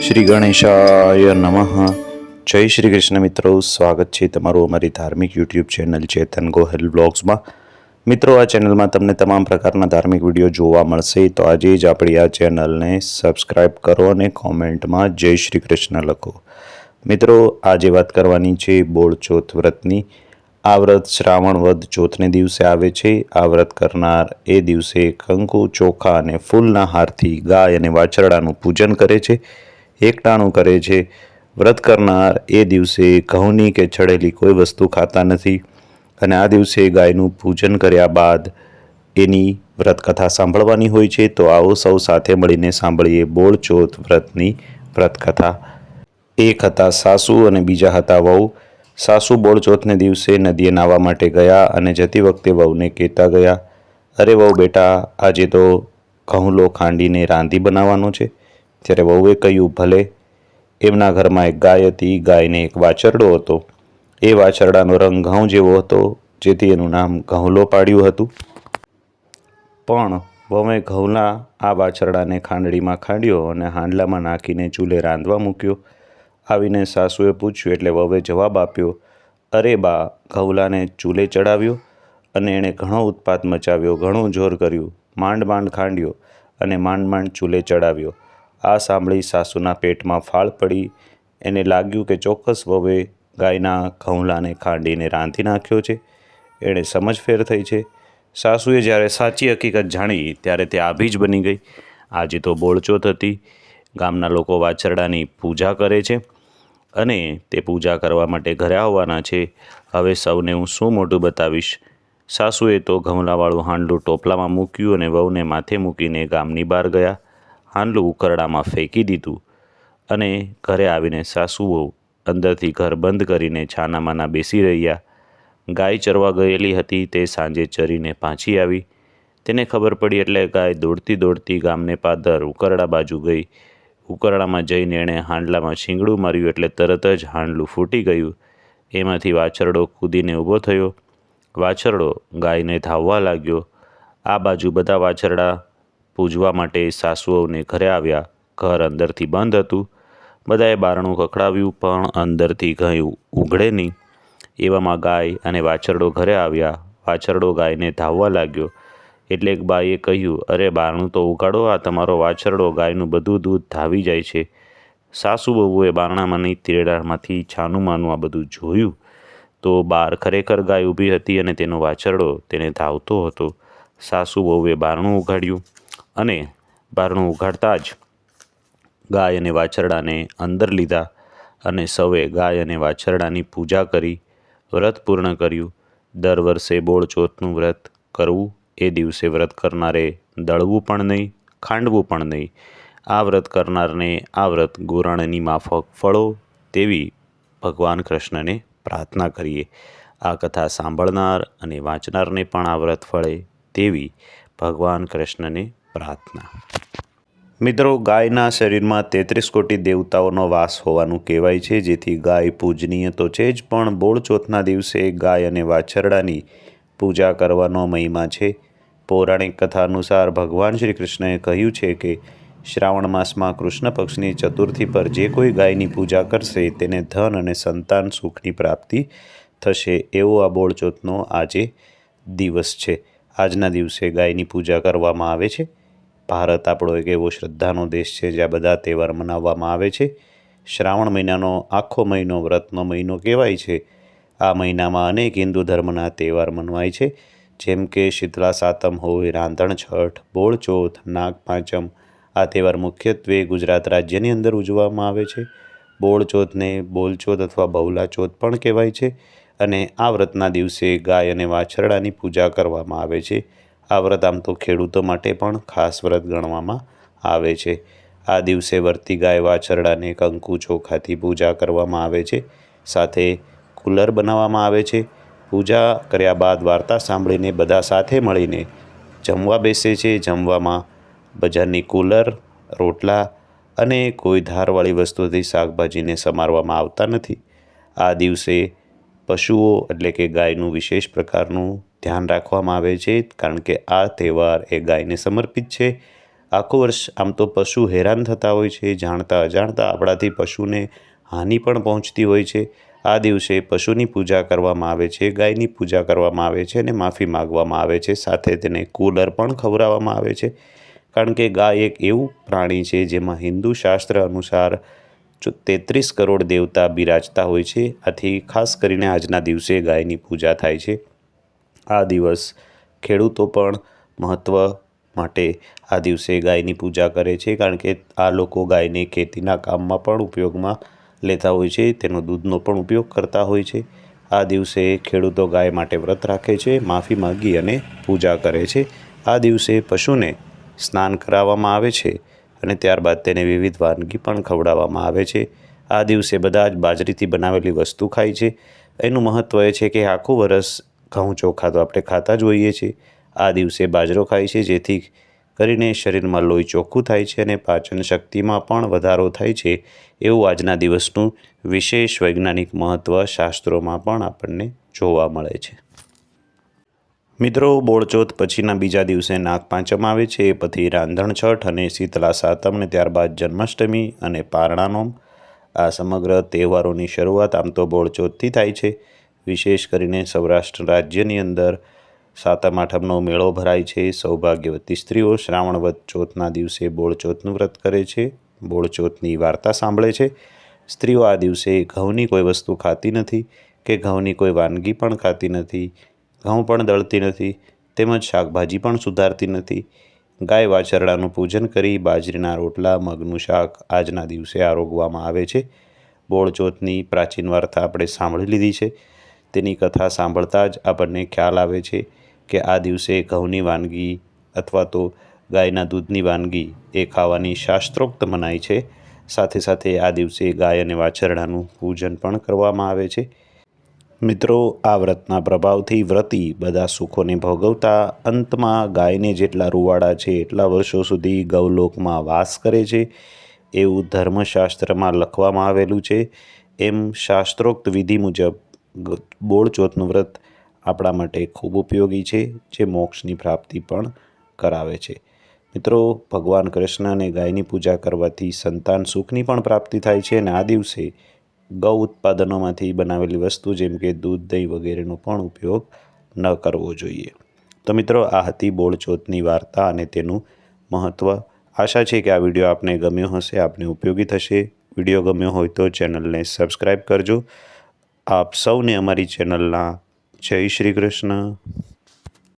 શ્રી ગણેશાય નમઃ. જય શ્રી કૃષ્ણ મિત્રો. સ્વાગત છે તમારું અમારી ધાર્મિક યુટ્યુબ ચેનલ ચેતન ગોહેલ બ્લોગ્સમાં. મિત્રો, આ ચેનલમાં તમને તમામ પ્રકારના ધાર્મિક વીડિયો જોવા મળશે. તો આજે જ આપણી આ ચેનલને સબસ્ક્રાઈબ કરો અને કોમેન્ટમાં જય શ્રી કૃષ્ણ લખો. મિત્રો, આજે વાત કરવાની છે બોળ ચોથ વ્રતની. આ વ્રત શ્રાવણ વદ ચોથને દિવસે આવે છે. આ વ્રત કરનાર એ દિવસે કંકુ, ચોખા અને ફૂલના હારથી ગાય અને વાછરડાનું પૂજન કરે છે. એકટાણું કરે છે. વ્રત કરનાર એ દિવસે ઘઉંની કે છડેલી કોઈ વસ્તુ ખાતા નથી અને આ દિવસે ગાયનું પૂજન કર્યા બાદ એની વ્રતકથા સાંભળવાની હોય છે. તો આવો સૌ સાથે મળીને સાંભળીએ બોળ ચોથ વ્રતની વ્રતકથા. એક હતા સાસુ અને બીજા હતા વહુ. સાસુ બોળચોથને દિવસે નદીએ નાહવા માટે ગયા અને જતી વખતે વહુને કહેતા ગયા, અરે વહુ બેટા, આજે તો ઘઉંલો ખાંડીને રાંધી બનાવવાનો છે. ત્યારે વહુએ કહ્યું, ભલે. એમના ઘરમાં એક ગાય હતી, ગાયને એક વાછરડો હતો. એ વાછરડાનો રંગ ઘઉં જેવો હતો, જેથી એનું નામ ઘઉંલો પાડ્યું હતું. પણ વહુએ ઘઉંના આ વાછરડાને ખાંડડીમાં ખાંડ્યો અને હાંડલામાં નાખીને ચૂલે રાંધવા મૂક્યો. આવીને સાસુએ પૂછ્યું એટલે વહુએ જવાબ આપ્યો, અરે બા, ઘઉલાને ચૂલે ચડાવ્યો અને એણે ઘણો ઉત્પાત મચાવ્યો, ઘણું જોર કર્યું, માંડ માંડ ખાંડ્યો અને માંડ માંડ ચૂલે ચડાવ્યો. આ સાંભળી સાસુના પેટમાં ફાળ પડી. એને લાગ્યું કે ચોક્કસ વહુએ ગાયના ઘઉંલાને ખાંડીને રાંધી નાખ્યો છે. એણે સમજફેર થઈ છે. સાસુએ જ્યારે સાચી હકીકત જાણી, ત્યારે તે આભી જ બની ગઈ. આજે તો બોળચોથ હતી. ગામના લોકો વાછરડાની પૂજા કરે છે. અને તે પૂજા કરવા માટે ઘરે આવવાના છે. હવે સૌને હું શું મોઢું બતાવીશ? સાસુએ તો ઘઉંલાવાળું હાંડલું ટોપલામાં મૂક્યું અને વહુને માથે મૂકીને ગામની બહાર ગયા. હાંડલું ઉકરડામાં ફેંકી દીધું અને ઘરે આવીને સાસુ વહુ અંદરથી ઘર બંધ કરીને છાનામાના બેસી રહ્યા. ગાય ચરવા ગયેલી હતી તે સાંજે ચરીને પાછી આવી. તેને ખબર પડી એટલે ગાય દોડતી દોડતી ગામને પાદર ઉકરડા બાજુ ગઈ. ઉકરડામાં જઈને એણે હાંડલામાં શીંગડું માર્યું એટલે તરત જ હાંડલું ફૂટી ગયું. એમાંથી વાછરડો કૂદીને ઊભો થયો. વાછરડો ગાયને ધાવવા લાગ્યો. આ બાજુ બધા વાછરડા પૂજવા માટે સાસુઓને ઘરે આવ્યા. ઘર અંદરથી બંધ હતું. બધાએ બારણું ખખડાવ્યું, પણ અંદરથી ગયું ઉઘડે નહીં. એવામાં ગાય અને વાછરડો ઘરે આવ્યા. વાછરડો ગાયને ધાવવા લાગ્યો. એટલે એક બાઈએ કહ્યું, અરે બારણું તો ઉગાડો, આ તમારો વાછરડો ગાયનું બધું દૂધ ધાવી જાય છે. સાસુ બહુએ બારણામાંની છાનું માનું આ બધું જોયું તો બાર ખરેખર ગાય ઊભી હતી અને તેનો વાછરડો તેને ધાવતો હતો. સાસુ બહુએ બારણું ઉઘાડ્યું અને બારણું ઉઘાડતા જ ગાય અને વાછરડાને અંદર લીધા અને સૌએ ગાય અને વાછરડાની પૂજા કરી, વ્રત પૂર્ણ કર્યું. દર વર્ષે બોળચોથનું વ્રત કરવું એ દિવસે વ્રત કરનારે દળવું પણ નહીં, ખાંડવું પણ નહીં. આ વ્રત કરનારને આ વ્રત ગુરાણની માફક ફળો તેવી ભગવાન કૃષ્ણને પ્રાર્થના કરીએ. આ કથા સાંભળનાર અને વાંચનારને પણ આ વ્રત ફળે તેવી ભગવાન કૃષ્ણને પ્રાર્થના. મિત્રો, ગાયના શરીરમાં તેત્રીસ કોટી દેવતાઓનો વાસ હોવાનું કહેવાય છે, જેથી ગાય પૂજનીય તો છે જ, પણ બોળચોથના દિવસે ગાય અને વાછરડાની પૂજા કરવાનો મહિમા છે. પૌરાણિક કથા અનુસાર ભગવાન શ્રી કૃષ્ણએ કહ્યું છે કે, શ્રાવણ માસમાં કૃષ્ણ પક્ષની ચતુર્થી પર જે કોઈ ગાયની પૂજા કરશે તેને ધન અને સંતાન સુખની પ્રાપ્તિ થશે એવો આ બોળચોથનો આજે દિવસ છે. આજના દિવસે ગાયની પૂજા કરવામાં આવે છે. ભારત આપણો એક એવો શ્રદ્ધાનો દેશ છે જ્યાં બધા તહેવાર મનાવવામાં આવે છે. શ્રાવણ મહિનાનો આખો મહિનો, વ્રતનો મહિનો કહેવાય છે. આ મહિનામાં અનેક હિન્દુ ધર્મના તહેવાર મનવાય છે. જેમ કે શીતળા સાતમ હોય, રાંધણ છઠ બોળચોથ નાગ પાંચમ, આ તહેવાર મુખ્યત્વે ગુજરાત રાજ્યની અંદર ઉજવવામાં આવે છે. બોળચોથને બોલચોથ અથવા બહુલા ચોથ પણ કહેવાય છે અને આ વ્રતના દિવસે ગાય અને વાછરડાની પૂજા કરવામાં આવે છે. આ વ્રત આમ તો ખેડૂતો માટે પણ ખાસ વ્રત ગણવામાં આવે છે. આ દિવસે વર્તી ગાય વાછરડાને કંકુ ચોખાથી પૂજા કરવામાં આવે છે. સાથે કુલર બનાવવામાં આવે છે. પૂજા કર્યા બાદ વાર્તા સાંભળીને બધા સાથે મળીને જમવા બેસે છે. જમવામાં બજારની કુલર, રોટલા અને કોઈ ધારવાળી વસ્તુથી શાકભાજીને સમારવામાં આવતા નથી. આ દિવસે પશુઓ એટલે કે ગાયનું વિશેષ પ્રકારનું ધ્યાન રાખવામાં આવે છે કારણ કે આ તહેવાર એ ગાયને સમર્પિત છે. આખું વર્ષ આમ તો પશુ હેરાન થતા હોય છે. જાણતા અજાણતા આપણાથી પશુને હાનિ પણ પહોંચતી હોય છે. આ દિવસે પશુની પૂજા કરવામાં આવે છે, ગાયની પૂજા કરવામાં આવે છે અને માફી માગવામાં આવે છે. સાથે તેને કુલર પણ ખવડાવવામાં આવે છે. કારણ કે ગાય એક એવું પ્રાણી છે જેમાં હિન્દુ શાસ્ત્ર અનુસાર તેત્રીસ કરોડ દેવતા બિરાજતા હોય છે. આથી ખાસ કરીને આજના દિવસે ગાયની પૂજા થાય છે. આ દિવસ ખેડૂતો પણ મહત્ત્વ માટે આ દિવસે ગાયની પૂજા કરે છે. કારણ કે આ લોકો ગાયને ખેતીના કામમાં પણ ઉપયોગમાં લેતા હોય છે. તેનો દૂધનો પણ ઉપયોગ કરતા હોય છે. આ દિવસે ખેડૂતો ગાય માટે વ્રત રાખે છે, માફી માગી અને પૂજા કરે છે. આ દિવસે પશુને સ્નાન કરાવવામાં આવે છે અને ત્યારબાદ તેને વિવિધ વાનગી પણ ખવડાવવામાં આવે છે. આ દિવસે બધા જ બાજરીથી બનાવેલી વસ્તુ ખાય છે. એનું મહત્ત્વ એ છે કે આખું વરસ ઘઉં ચોખા તો આપણે ખાતા જ હોઈએ છીએ. આ દિવસે બાજરો ખાય છે, જેથી કરીને શરીરમાં લોહી ચોખ્ખું થાય છે અને પાચન શક્તિમાં પણ વધારો થાય છે. એવું આજના દિવસનું વિશેષ વૈજ્ઞાનિક મહત્ત્વ શાસ્ત્રોમાં પણ આપણને જોવા મળે છે. મિત્રો, બોળચોથ પછીના બીજા દિવસે નાગપાંચમ આવે છે, એ પછી રાંધણ છઠ અને શીતલા સાતમ અને ત્યારબાદ જન્માષ્ટમી અને પારણાનોમ. આ સમગ્ર તહેવારોની શરૂઆત આમ તો બોળચોથથી થાય છે. વિશેષ કરીને સૌરાષ્ટ્ર રાજ્યની અંદર સાતમ, આઠમનો મેળો ભરાય છે. સૌભાગ્યવતી સ્ત્રીઓ શ્રાવણવત ચોથના દિવસે બોળચોથનું વ્રત કરે છે. બોળચોથની વાર્તા સાંભળે છે. સ્ત્રીઓ આ દિવસે ઘઉંની કોઈ વસ્તુ ખાતી નથી કે ઘઉંની કોઈ વાનગી પણ ખાતી નથી. ઘઉં પણ દળતી નથી, તેમજ શાકભાજી પણ સુધારતી નથી. ગાય વાછરડાનું પૂજન કરી બાજરીના રોટલા, મગનું શાક આજના દિવસે આરોગવામાં આવે છે. બોળચોથની પ્રાચીન વાર્તા આપણે સાંભળી લીધી છે. તેની કથા સાંભળતા જ આપણને ખ્યાલ આવે છે. કે આ દિવસે ઘઉંની વાનગી અથવા તો ગાયના દૂધની વાનગી એ ખાવાની શાસ્ત્રોક્ત મનાય છે. સાથે સાથે આ દિવસે ગાય અને વાછરડાનું પૂજન પણ કરવામાં આવે છે. મિત્રો, આ વ્રતના પ્રભાવથી વ્રતી બધા સુખોને ભોગવતા અંતમાં ગાયને જેટલા રૂવાડા છે, એટલા વર્ષો સુધી ગૌલોકમાં વાસ કરે છે. એવું ધર્મશાસ્ત્રમાં લખવામાં આવેલું છે. એમ શાસ્ત્રોક્ત વિધિ મુજબ બોળચોથનું વ્રત આપણા માટે ખૂબ ઉપયોગી છે, જે મોક્ષની પ્રાપ્તિ પણ કરાવે છે. મિત્રો, ભગવાન કૃષ્ણ અને ગાયની પૂજા કરવાથી સંતાન સુખની પણ પ્રાપ્તિ થાય છે અને આ દિવસે ગૌ ઉત્પાદનોમાંથી બનાવેલી વસ્તુ જેમ કે દૂધ, દહીં વગેરેનો પણ ઉપયોગ ન કરવો જોઈએ. તો મિત્રો, આ હતી બોળચોથની વાર્તા અને તેનું મહત્ત્વ આશા છે કે આ વીડિયો આપને ગમ્યો હશે, આપને ઉપયોગી થશે. વીડિયો ગમ્યો હોય તો ચેનલને સબસ્ક્રાઈબ કરજો. આપ સૌને અમારી ચેનલના જય શ્રી કૃષ્ણ.